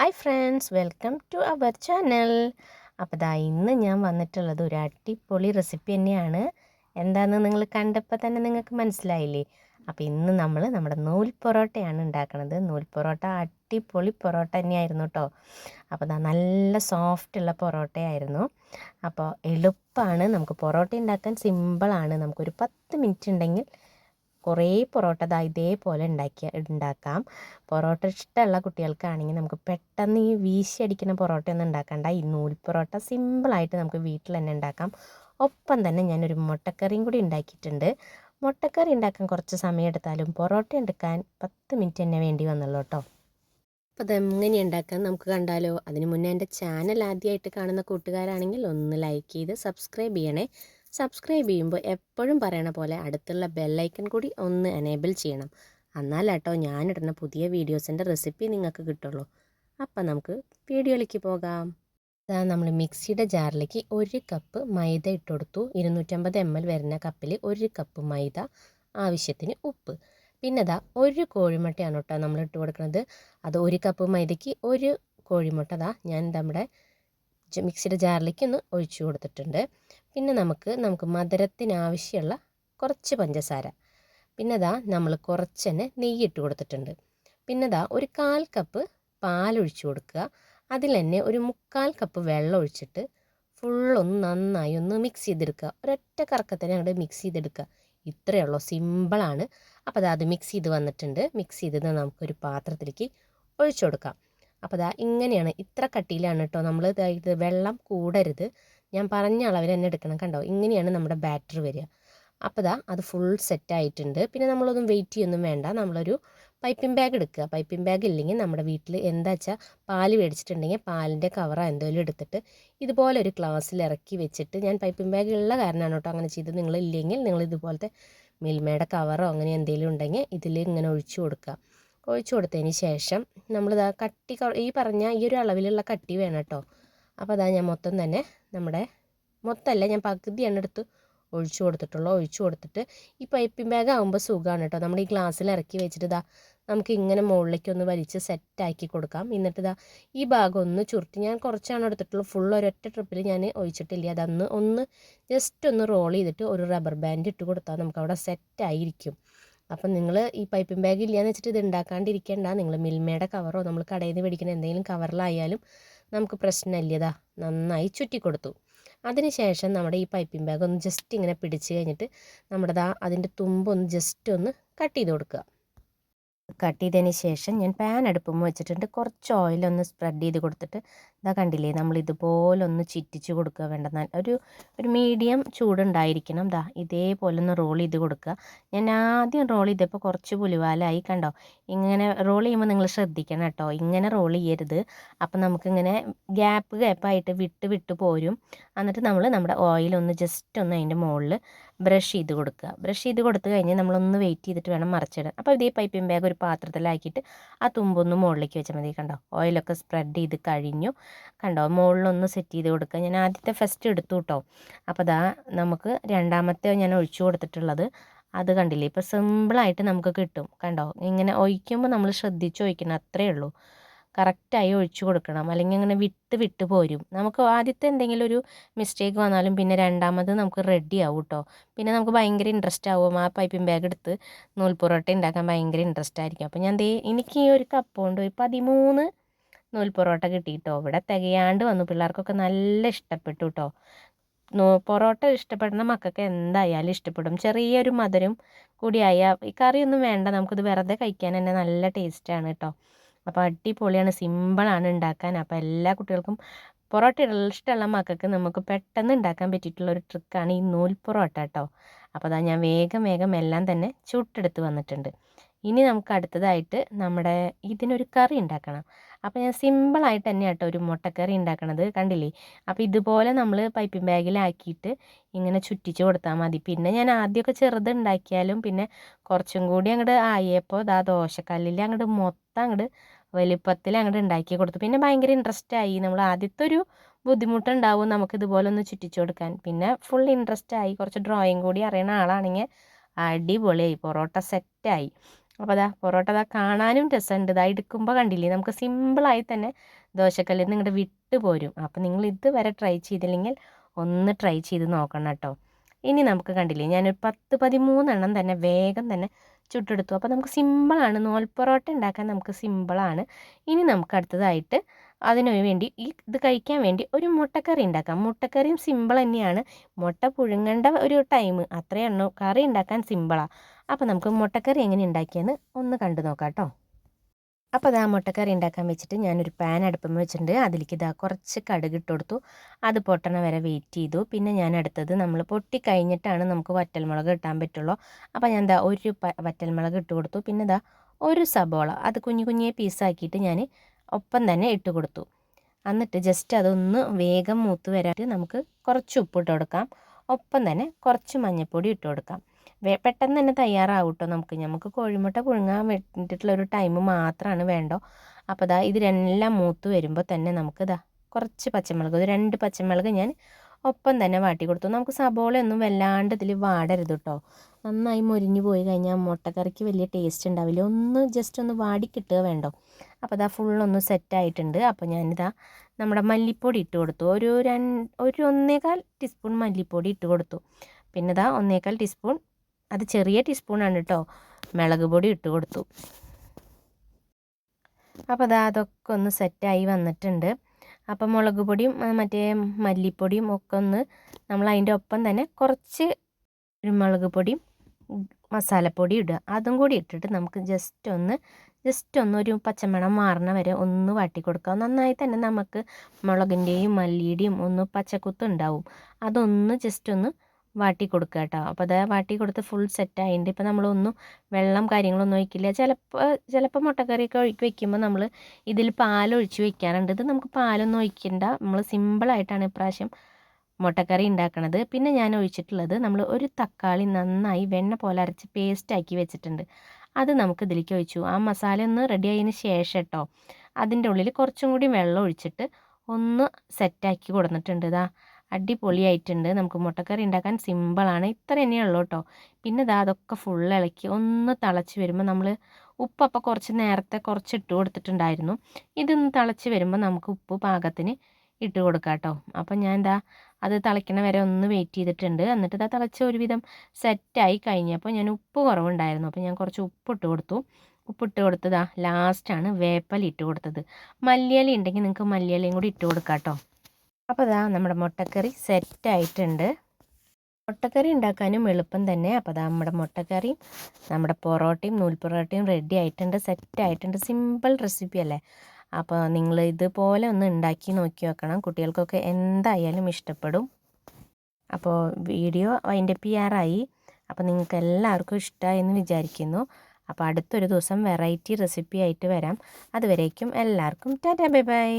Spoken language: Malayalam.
Hi friends welcome to our channel. അപ്പോൾ ദാ ഇന്ന് ഞാൻ വന്നിട്ടുള്ളത് ഒരു അടിപൊളി റെസിപ്പി തന്നെയാണ്. എന്താണെന്ന് നിങ്ങൾ കണ്ടപ്പോൾ തന്നെ നിങ്ങൾക്ക് മനസ്സിലായില്ലേ? അപ്പോൾ ഇന്ന് നമ്മൾ നമ്മുടെ നൂൽ പൊറോട്ടയാണ് ഉണ്ടാക്കുന്നത് നൂൽ പൊറോട്ട അടിപൊളി പൊറോട്ട തന്നെയായിരുന്നു കേട്ടോ അപ്പോൾ ദാ നല്ല സോഫ്റ്റുള്ള പൊറോട്ടയായിരുന്നു. അപ്പോൾ എളുപ്പമാണ് നമുക്ക് പൊറോട്ട ഉണ്ടാക്കാൻ സിമ്പിളാണ് നമുക്കൊരു പത്ത് മിനിറ്റ് ഉണ്ടെങ്കിൽ കുറേ പൊറോട്ട ദാ ഇതേപോലെ ഉണ്ടാക്കി ഉണ്ടാക്കാം. പൊറോട്ട ഇഷ്ടമുള്ള കുട്ടികൾക്കാണെങ്കിൽ നമുക്ക് പെട്ടെന്ന് ഈ വീശി അടിക്കുന്ന പൊറോട്ട ഒന്നും ഉണ്ടാക്കണ്ട. ഈ നൂൽ പൊറോട്ട സിമ്പിളായിട്ട് നമുക്ക് വീട്ടിൽ തന്നെ ഉണ്ടാക്കാം. ഒപ്പം തന്നെ ഞാനൊരു മുട്ടക്കറിയും കൂടി ഉണ്ടാക്കിയിട്ടുണ്ട്. മുട്ടക്കറി ഉണ്ടാക്കാൻ കുറച്ച് സമയം എടുത്താലും പൊറോട്ട എടുക്കാൻ പത്ത് മിനിറ്റ് തന്നെ വേണ്ടി വന്നുള്ളൂ കേട്ടോ. അപ്പോൾ അതെങ്ങനെ ഉണ്ടാക്കാൻ നമുക്ക് കണ്ടാലോ? അതിന് മുന്നേ എന്റെ ചാനൽ ആദ്യമായിട്ട് കാണുന്ന കൂട്ടുകാരാണെങ്കിൽ ഒന്ന് ലൈക്ക് ചെയ്ത് സബ്സ്ക്രൈബ് ചെയ്യണേ. സബ്സ്ക്രൈബ് ചെയ്യുമ്പോൾ എപ്പോഴും പറയണ പോലെ അടുത്തുള്ള ബെല്ലൈക്കൺ കൂടി ഒന്ന് എനേബിൾ ചെയ്യണം. എന്നാലാട്ടോ ഞാനിടുന്ന പുതിയ വീഡിയോസിന്റെ റെസിപ്പി നിങ്ങൾക്ക് കിട്ടുള്ളൂ. അപ്പം നമുക്ക് വീഡിയോയിലേക്ക് പോകാം. അതാ നമ്മൾ മിക്സിയുടെ ജാറിലേക്ക് ഒരു കപ്പ് മൈദ ഇട്ട് കൊടുത്തു. ഇരുന്നൂറ്റമ്പത് എം എൽ വരുന്ന കപ്പിൽ ഒരു കപ്പ് മൈദ ആവശ്യത്തിന് ഉപ്പ്. പിന്നെ അതാ ഒരു കോഴിമുട്ടയാണ് കേട്ടോ നമ്മൾ ഇട്ട് കൊടുക്കുന്നത് അത് ഒരു കപ്പ് മൈദയ്ക്ക് ഒരു കോഴിമുട്ട. അതാ ഞാൻ നമ്മുടെ മിക്സിയുടെ ജാറിലേക്ക് ഒന്ന് ഒഴിച്ചു കൊടുത്തിട്ടുണ്ട്. പിന്നെ നമുക്ക് നമുക്ക് മധുരത്തിനാവശ്യമുള്ള കുറച്ച് പഞ്ചസാര. പിന്നെ ദാ നമ്മൾ കുറച്ച് തന്നെ നെയ്യ് ഇട്ട് കൊടുത്തിട്ടുണ്ട്. പിന്നെ ദാ ഒരു കാൽ കപ്പ് പാലൊഴിച്ചു കൊടുക്കുക. അതിൽ തന്നെ ഒരു മുക്കാൽ കപ്പ് വെള്ളം ഒഴിച്ചിട്ട് ഫുള്ളൊന്ന് നന്നായി ഒന്ന് മിക്സ് ചെയ്തെടുക്കുക. ഒരൊറ്റ കറക്കത്തന്നെ അങ്ങോട്ട് മിക്സ് ചെയ്തെടുക്കുക. ഇത്രയേ ഉള്ളൂ. സിമ്പിളാണ് അപ്പോൾ അത് മിക്സ് ചെയ്ത് വന്നിട്ടുണ്ട്. മിക്സ് ചെയ്തത് നമുക്കൊരു പാത്രത്തിലേക്ക് ഒഴിച്ചു കൊടുക്കാം. അപ്പോൾ അതാ ഇങ്ങനെയാണ്. ഇത്ര കട്ടിയിലാണ് കേട്ടോ നമ്മൾ ഇത് വെള്ളം കൂടരുത്. ഞാൻ പറഞ്ഞ അളവിൽ തന്നെ എടുക്കണം കണ്ടോ? ഇങ്ങനെയാണ് നമ്മുടെ ബാറ്റർ വരിക. അപ്പോൾ ദാ അത് ഫുൾ സെറ്റ് ആയിട്ടുണ്ട്. പിന്നെ നമ്മളൊന്നും വെയിറ്റ് ചെയ്യൊന്നും വേണ്ട. നമ്മളൊരു പൈപ്പിംഗ് ബാഗ് എടുക്കുക. പൈപ്പിംഗ് ബാഗ് ഇല്ലെങ്കിൽ നമ്മുടെ വീട്ടിൽ എന്താ വെച്ചാൽ പാൽ മേടിച്ചിട്ടുണ്ടെങ്കിൽ പാലിന്റെ കവറോ എന്തെങ്കിലും എടുത്തിട്ട് ഇതുപോലെ ഒരു ഗ്ലാസ്സിൽ ഇറക്കി വെച്ചിട്ട് ഞാൻ പൈപ്പിംഗ് ബാഗ് ഉള്ള കാരണമാണ് കേട്ടോ അങ്ങനെ ചെയ്തത്. നിങ്ങൾ ഇല്ലെങ്കിൽ നിങ്ങൾ ഇതുപോലത്തെ മിൽമയുടെ കവറോ അങ്ങനെ എന്തെങ്കിലും ഉണ്ടെങ്കിൽ ഇതിൽ ഇങ്ങനെ ഒഴിച്ചു കൊടുക്കുക. ഒഴിച്ചു കൊടുത്തതിന് ശേഷം നമ്മളിതാ കട്ടി ഈ പറഞ്ഞ ഈ ഒരു അളവിലുള്ള കട്ടി വേണം കേട്ടോ. അപ്പോൾ അതാ ഞാൻ മൊത്തം തന്നെ നമ്മുടെ മൊത്തമല്ല ഞാൻ പകുതിയാണ് എടുത്ത് ഒഴിച്ചു കൊടുത്തിട്ടുള്ളൂ. ഒഴിച്ചു കൊടുത്തിട്ട് ഈ പൈപ്പിംഗ് ബാഗ് ആകുമ്പോൾ സുഖമാണ് കേട്ടോ. നമ്മൾ ഈ ഗ്ലാസ്സിൽ ഇറക്കി വെച്ചിട്ട് ഇതാ നമുക്ക് ഇങ്ങനെ മുകളിലേക്ക് ഒന്ന് വലിച്ച് സെറ്റാക്കി കൊടുക്കാം. എന്നിട്ട് ഇതാ ഈ ഭാഗം ഒന്ന് ചുരുട്ടി. ഞാൻ കുറച്ചാണ് എടുത്തിട്ടുള്ളൂ. ഫുൾ ഒരൊറ്റ ട്രിപ്പിൽ ഞാൻ ഒഴിച്ചിട്ടില്ല. അതന്ന് ഒന്ന് ജസ്റ്റ് ഒന്ന് റോൾ ചെയ്തിട്ട് ഒരു റബ്ബർ ബാൻഡ് ഇട്ട് കൊടുത്താൽ നമുക്ക് അവിടെ സെറ്റായിരിക്കും അപ്പം നിങ്ങൾ ഈ പൈപ്പിംഗ് ബാഗ് ഇല്ലയെന്ന് വെച്ചിട്ട് ഇത് ഉണ്ടാക്കാണ്ടിരിക്കേണ്ട നിങ്ങൾ മിൽമയുടെ കവറോ നമ്മൾ കടയിൽ നിന്ന് മേടിക്കുന്ന എന്തെങ്കിലും കവറിലായാലും നമുക്ക് പ്രശ്നമില്ലതാ നന്നായി ചുറ്റി കൊടുത്തു അതിനുശേഷം നമ്മുടെ ഈ പൈപ്പിംഗ് ബാഗ് ഒന്ന് ജസ്റ്റ് ഇങ്ങനെ പിടിച്ച് കഴിഞ്ഞിട്ട് നമ്മുടെ അതിന്റെ തുമ്പൊന്ന് ജസ്റ്റ് ഒന്ന് കട്ട് ചെയ്ത് കൊടുക്കുക. കട്ട് ചെയ്തതിന് ശേഷം ഞാൻ പാൻ അടുപ്പും വെച്ചിട്ടുണ്ട്. കുറച്ച് ഓയിലൊന്ന് സ്പ്രെഡ് ചെയ്ത് കൊടുത്തിട്ട് ഇതാ കണ്ടില്ലേ നമ്മൾ ഇതുപോലെ ഒന്ന് ചിറ്റിച്ച് കൊടുക്കുക. വേണ്ട ഒരു ഒരു മീഡിയം ചൂടുണ്ടായിരിക്കണം. ദാ ഇതേപോലെ ഒന്ന് റോൾ ചെയ്ത് കൊടുക്കുക. ഞാൻ ആദ്യം റോൾ ചെയ്തപ്പോൾ കുറച്ച് പുലിവാലായി കണ്ടോ? ഇങ്ങനെ റോൾ ചെയ്യുമ്പോൾ നിങ്ങൾ ശ്രദ്ധിക്കണം കേട്ടോ. ഇങ്ങനെ റോൾ ചെയ്യരുത്. അപ്പം നമുക്കിങ്ങനെ ഗ്യാപ്പ് ഗ്യാപ്പായിട്ട് വിട്ട് വിട്ട് പോരും. എന്നിട്ട് നമ്മൾ നമ്മുടെ ഓയിലൊന്ന് ജസ്റ്റ് ഒന്ന് അതിന്റെ മുകളിൽ ബ്രഷ് ചെയ്ത് കൊടുക്കുക. ബ്രഷ് ചെയ്ത് കൊടുത്തു കഴിഞ്ഞ് നമ്മളൊന്ന് വെയിറ്റ് ചെയ്തിട്ട് വേണം മറിച്ചിടാൻ. അപ്പോൾ ഇതേ പൈപ്പിംഗ് ബാഗ് ഒരു പാത്രത്തിലാക്കിയിട്ട് ആ തുമ്പൊന്ന് മുകളിലേക്ക് വെച്ചാൽ മതി കണ്ടോ? ഓയിലൊക്കെ സ്പ്രെഡ് ചെയ്ത് കഴിഞ്ഞു. കണ്ടോ? മുകളിലൊന്ന് സെറ്റ് ചെയ്ത് കൊടുക്കുക. ഞാൻ ആദ്യത്തെ ഫസ്റ്റ് എടുത്തു കേട്ടോ അപ്പോൾ അതാ നമുക്ക് രണ്ടാമത്തെ ഞാൻ ഒഴിച്ചു കൊടുത്തിട്ടുള്ളത് അത് കണ്ടില്ലേ? ഇപ്പോൾ സിമ്പിളായിട്ട് നമുക്ക് കിട്ടും. കണ്ടോ? ഇങ്ങനെ ഒഴിക്കുമ്പോൾ നമ്മൾ ശ്രദ്ധിച്ച് ഒഴിക്കണം. അത്രയേ ഉള്ളൂ. കറക്റ്റായി ഒഴിച്ചു കൊടുക്കണം. അല്ലെങ്കിൽ അങ്ങനെ വിട്ട് വിട്ട് പോരും. നമുക്ക് ആദ്യത്തെ എന്തെങ്കിലും ഒരു മിസ്റ്റേക്ക് വന്നാലും പിന്നെ രണ്ടാമത് നമുക്ക് റെഡി ആവും കേട്ടോ പിന്നെ നമുക്ക് ഭയങ്കര ഇൻട്രസ്റ്റ് ആവും. ആ പൈപ്പിംഗ് ബാഗ് എടുത്ത് നൂൽ പൊറോട്ട ഉണ്ടാക്കാൻ ഭയങ്കര ഇൻട്രസ്റ്റ് ആയിരിക്കും. അപ്പോൾ ഞാൻ ദേ എനിക്ക് ഈ ഒരു കപ്പ് കൊണ്ട് ഒരു പതിമൂന്ന് നൂൽ പൊറോട്ട കിട്ടിയിട്ടോ ഇവിടെ തികയാണ്ട് വന്നു. പിള്ളേർക്കൊക്കെ നല്ല ഇഷ്ടപ്പെട്ടു കേട്ടോ പൊറോട്ട ഇഷ്ടപ്പെടുന്ന മക്കൾക്ക് എന്തായാലും ഇഷ്ടപ്പെടും. ചെറിയൊരു മധുരം കൂടിയായ ഈ കറിയൊന്നും വേണ്ട. നമുക്കിത് വെറുതെ കഴിക്കാൻ തന്നെ നല്ല ടേസ്റ്റാണ് കേട്ടോ അപ്പോൾ അടിപൊളിയാണ്. സിമ്പിളാണ് ഉണ്ടാക്കാൻ. അപ്പോൾ എല്ലാ കുട്ടികൾക്കും പൊറോട്ട ഇഷ്ടമുള്ള മക്കൾക്ക് നമുക്ക് പെട്ടെന്ന് ഉണ്ടാക്കാൻ പറ്റിയിട്ടുള്ള ഒരു ട്രിക്കാണ് ഈ നൂൽ പൊറോട്ട കേട്ടോ അപ്പോൾ അതാ ഞാൻ വേഗം വേഗം എല്ലാം തന്നെ ചുട്ടെടുത്ത് വന്നിട്ടുണ്ട്. ഇനി നമുക്ക് അടുത്തതായിട്ട് നമ്മുടെ ഇതിനൊരു കറി ഉണ്ടാക്കണം. അപ്പോൾ ഞാൻ സിമ്പിളായിട്ട് തന്നെ കേട്ടോ ഒരു മുട്ടക്കറി ഉണ്ടാക്കണത് കണ്ടില്ലേ? അപ്പോൾ ഇതുപോലെ നമ്മൾ പൈപ്പിംഗ് ബാഗിലാക്കിയിട്ട് ഇങ്ങനെ ചുറ്റിച്ച് കൊടുത്താൽ മതി. പിന്നെ ഞാൻ ആദ്യമൊക്കെ ചെറുത് ഉണ്ടാക്കിയാലും പിന്നെ കുറച്ചും കൂടി അങ്ങോട്ട് ആയപ്പോൾ ദാ ദോശക്കല്ലിൽ അങ്ങോട്ട് മൊത്തം അങ്ങോട്ട് വലുപ്പത്തിൽ അങ്ങോട്ട് ഉണ്ടാക്കി കൊടുത്തു. പിന്നെ ഭയങ്കര ഇൻട്രസ്റ്റ് ആയി. നമ്മൾ ആദ്യത്തെ ഒരു ബുദ്ധിമുട്ടുണ്ടാവും നമുക്ക് ഇതുപോലെ ഒന്ന് ചുറ്റിച്ചു കൊടുക്കാൻ. പിന്നെ ഫുൾ ഇൻട്രസ്റ്റ് ആയി. കുറച്ച് ഡ്രോയിങ് കൂടി അറിയുന്ന ആളാണെങ്കിൽ അടിപൊളിയായി. പൊറോട്ട സെറ്റായി അപ്പോൾ അതാ പൊറോട്ട അതാ കാണാനും രസമുണ്ട് ഇതാ എടുക്കുമ്പോൾ കണ്ടില്ലേ? നമുക്ക് സിമ്പിളായി തന്നെ ദോശക്കല്ലിൽ നിന്ന് ഇങ്ങോട്ട് വിട്ട് പോരും. അപ്പോൾ നിങ്ങൾ ഇതുവരെ ട്രൈ ചെയ്തില്ലെങ്കിൽ ഒന്ന് ട്രൈ ചെയ്ത് നോക്കണം കേട്ടോ ഇനി നമുക്ക് കണ്ടില്ലേ? ഞാനൊരു പത്ത് പതിമൂന്നെണ്ണം തന്നെ വേഗം തന്നെ ചുട്ടെടുത്തു. അപ്പോൾ നമുക്ക് സിമ്പിളാണ് നോൽ പൊറോട്ട ഉണ്ടാക്കാൻ നമുക്ക് സിമ്പിളാണ് ഇനി നമുക്ക് അടുത്തതായിട്ട് അതിനു വേണ്ടി ഈ ഇത് കഴിക്കാൻ വേണ്ടി ഒരു മുട്ടക്കറി ഉണ്ടാക്കാം. മുട്ടക്കറിയും സിമ്പിൾ തന്നെയാണ്. മുട്ട പുഴുങ്ങേണ്ട ഒരു ടൈം അത്രയേ ഉള്ളൂ. കറി ഉണ്ടാക്കാൻ സിമ്പിളാണ് അപ്പോൾ നമുക്ക് മുട്ടക്കറി എങ്ങനെ ഉണ്ടാക്കിയെന്ന് ഒന്ന് കണ്ടു നോക്കാം കേട്ടോ. അപ്പോൾ അത് ആ മുട്ടക്കറി ഉണ്ടാക്കാൻ വെച്ചിട്ട് ഞാനൊരു പാൻ അടുപ്പം വെച്ചിട്ടുണ്ട്. അതിലേക്ക് ഇതാ കുറച്ച് കടുക് ഇട്ട് കൊടുത്തു. അത് പൊട്ടണ വരെ വെയിറ്റ് ചെയ്തു. പിന്നെ ഞാൻ അടുത്തത് നമ്മൾ പൊട്ടി കഴിഞ്ഞിട്ടാണ് നമുക്ക് വറ്റൽമുളക് ഇട്ടാൻ പറ്റുള്ളൂ. അപ്പോൾ ഞാൻ എന്താ ഒരു വറ്റൽമുളക് ഇട്ട് കൊടുത്തു. പിന്നെ ഇതാ ഒരു സബോള. അത് കുഞ്ഞു കുഞ്ഞേ പീസാക്കിയിട്ട് ഞാൻ ഒപ്പം തന്നെ ഇട്ട് കൊടുത്തു. എന്നിട്ട് ജസ്റ്റ് അതൊന്ന് വേഗം മൂത്ത് വരാനായിട്ട് നമുക്ക് കുറച്ച് ഉപ്പിട്ട് കൊടുക്കാം. ഒപ്പം തന്നെ കുറച്ച് മഞ്ഞൾപ്പൊടി ഇട്ട് കൊടുക്കാം. പെട്ടെന്ന് തന്നെ തയ്യാറാവും കേട്ടോ നമുക്ക്. നമുക്ക് കോഴിമുട്ട പുഴുങ്ങാൻ വേണ്ടിയിട്ടുള്ള ഒരു ടൈം മാത്രമാണ് വേണ്ടോ. അപ്പോൾ ഇത് ഇതിരെല്ലാം മൂത്ത് വരുമ്പോൾ തന്നെ നമുക്ക് ഇതാ കുറച്ച് പച്ചമുളക് ഒരു രണ്ട് പച്ചമുളക് ഞാൻ ഒപ്പം തന്നെ വാട്ടി കൊടുത്തു. നമുക്ക് സബോളയൊന്നും വല്ലാണ്ട് ഇതിൽ വാടരുത് കേട്ടോ നന്നായി മുരിഞ്ഞു പോയി കഴിഞ്ഞാൽ മുട്ടക്കറിക്ക് വലിയ ടേസ്റ്റ് ഉണ്ടാവില്ല. ഒന്ന് ജസ്റ്റ് ഒന്ന് വാടി കിട്ടുക വേണ്ടോ. അപ്പോൾ ഇതാ ഫുള്ളൊന്ന് സെറ്റായിട്ടുണ്ട് അപ്പോൾ ഞാനിതാ നമ്മുടെ മല്ലിപ്പൊടി ഇട്ട് കൊടുത്തു. ഒരു രണ്ട് ഒരു ഒന്നേകാൽ ടീസ്പൂൺ മല്ലിപ്പൊടി ഇട്ട് കൊടുത്തു. പിന്നെ ഇതാ ഒന്നേകാൽ ടീസ്പൂൺ അത് ചെറിയ ടീസ്പൂണാണ് കേട്ടോ മുളക് പൊടി ഇട്ട് കൊടുത്തു. അപ്പോൾ അതാ അതൊക്കെ ഒന്ന് സെറ്റായി വന്നിട്ടുണ്ട്. അപ്പം മുളക് പൊടിയും മറ്റേ മല്ലിപ്പൊടിയും ഒക്കെ ഒന്ന് നമ്മൾ അതിന്റെ ഒപ്പം തന്നെ കുറച്ച് കുരുമുളക് പൊടിയും മസാലപ്പൊടി ഇടുക. അതും കൂടി ഇട്ടിട്ട് നമുക്ക് ജസ്റ്റ് ഒന്ന് ജസ്റ്റ് ഒന്ന് ഒരു പച്ചമണം മാറണ വരെ ഒന്ന് വാട്ടി കൊടുക്കുക. നന്നായി തന്നെ നമുക്ക് മുളകിന്റെയും മല്ലിയുടെയും ഒന്ന് പച്ചക്കുത്ത് ഉണ്ടാവും. അതൊന്ന് ജസ്റ്റ് ഒന്ന് വാട്ടി കൊടുക്കുക കേട്ടോ. അപ്പോൾ അത് വാട്ടി കൊടുത്ത് ഫുൾ സെറ്റ് ആയിട്ടുണ്ട് ഇപ്പോൾ നമ്മളൊന്നും വെള്ളം കാര്യങ്ങളൊന്നും ഒഴിക്കില്ല. ചിലപ്പോൾ ചിലപ്പോൾ മുട്ടക്കറിയൊക്കെ ഒഴുക്കി വെക്കുമ്പോൾ നമ്മൾ ഇതിൽ പാലൊഴിച്ച് വെക്കാറുണ്ട്. ഇത് നമുക്ക് പാലൊന്നും ഒഴിക്കണ്ട. നമ്മൾ സിമ്പിളായിട്ടാണ് ഇപ്രാവശ്യം മുട്ടക്കറി ഉണ്ടാക്കണത് പിന്നെ ഞാൻ ഒഴിച്ചിട്ടുള്ളത് നമ്മൾ ഒരു തക്കാളി നന്നായി വെണ്ണ പോലെ അരച്ച് പേസ്റ്റാക്കി വെച്ചിട്ടുണ്ട്. അത് നമുക്ക് ഇതിലേക്ക് ഒഴിച്ചു. ആ മസാല ഒന്ന് റെഡി ആയതിന് ശേഷം കേട്ടോ അതിന്റെ ഉള്ളിൽ കുറച്ചും കൂടി വെള്ളം ഒഴിച്ചിട്ട് ഒന്ന് സെറ്റാക്കി കൊടുത്തിട്ടുണ്ട് ഇതാ അടിപൊളിയായിട്ടുണ്ട്. നമുക്ക് മുട്ടക്കറി ഉണ്ടാക്കാൻ സിമ്പിളാണ് ഇത്ര തന്നെയുള്ളൂ കേട്ടോ പിന്നെ ഇതാ അതൊക്കെ ഫുൾ ഇളക്കി ഒന്ന് തിളച്ച് വരുമ്പോൾ നമ്മൾ ഉപ്പ് അപ്പോൾ കുറച്ച് നേരത്തെ കുറച്ച് ഇട്ട് കൊടുത്തിട്ടുണ്ടായിരുന്നു. ഇതൊന്ന് തിളച്ച് വരുമ്പോൾ നമുക്ക് ഉപ്പ് പാകത്തിന് ഇട്ട് കൊടുക്കാം കേട്ടോ അപ്പം ഞാൻ എന്താ അത് തിളയ്ക്കണ വരെ ഒന്ന് വെയിറ്റ് ചെയ്തിട്ടുണ്ട്. എന്നിട്ട് ഇതാ തിളച്ച ഒരുവിധം സെറ്റായി കഴിഞ്ഞപ്പോൾ ഞാൻ ഉപ്പ് കുറവുണ്ടായിരുന്നു. അപ്പോൾ ഞാൻ കുറച്ച് ഉപ്പ് ഇട്ട് കൊടുത്തു. ഉപ്പിട്ട് കൊടുത്തതാ ലാസ്റ്റാണ് വേപ്പല ഇട്ട് കൊടുത്തത്. മല്ലിയില ഉണ്ടെങ്കിൽ നിങ്ങൾക്ക് മല്ലിയിലയും കൂടി ഇട്ട് കൊടുക്കാം കേട്ടോ അപ്പോൾ ഇതാ നമ്മുടെ മുട്ടക്കറി സെറ്റായിട്ടുണ്ട്. മുട്ടക്കറി ഉണ്ടാക്കാനും എളുപ്പം തന്നെ. അപ്പോൾ അതാ നമ്മുടെ മുട്ടക്കറിയും നമ്മുടെ പൊറോട്ടയും നൂൽ പൊറോട്ടയും റെഡി ആയിട്ടുണ്ട് സെറ്റായിട്ടുണ്ട് സിമ്പിൾ റെസിപ്പി അല്ലേ? അപ്പോൾ നിങ്ങൾ ഇതുപോലെ ഒന്ന് ഉണ്ടാക്കി നോക്കി വെക്കണം. കുട്ടികൾക്കൊക്കെ എന്തായാലും ഇഷ്ടപ്പെടും. അപ്പോൾ വീഡിയോ അതിന്റെ പി ആറായി അപ്പോൾ നിങ്ങൾക്ക് എല്ലാവർക്കും ഇഷ്ടമായെന്ന് വിചാരിക്കുന്നു. അപ്പോൾ അടുത്തൊരു ദിവസം വെറൈറ്റി റെസിപ്പി ആയിട്ട് വരാം. അതുവരേക്കും എല്ലാവർക്കും ടാറ്റാ ബൈ ബൈ.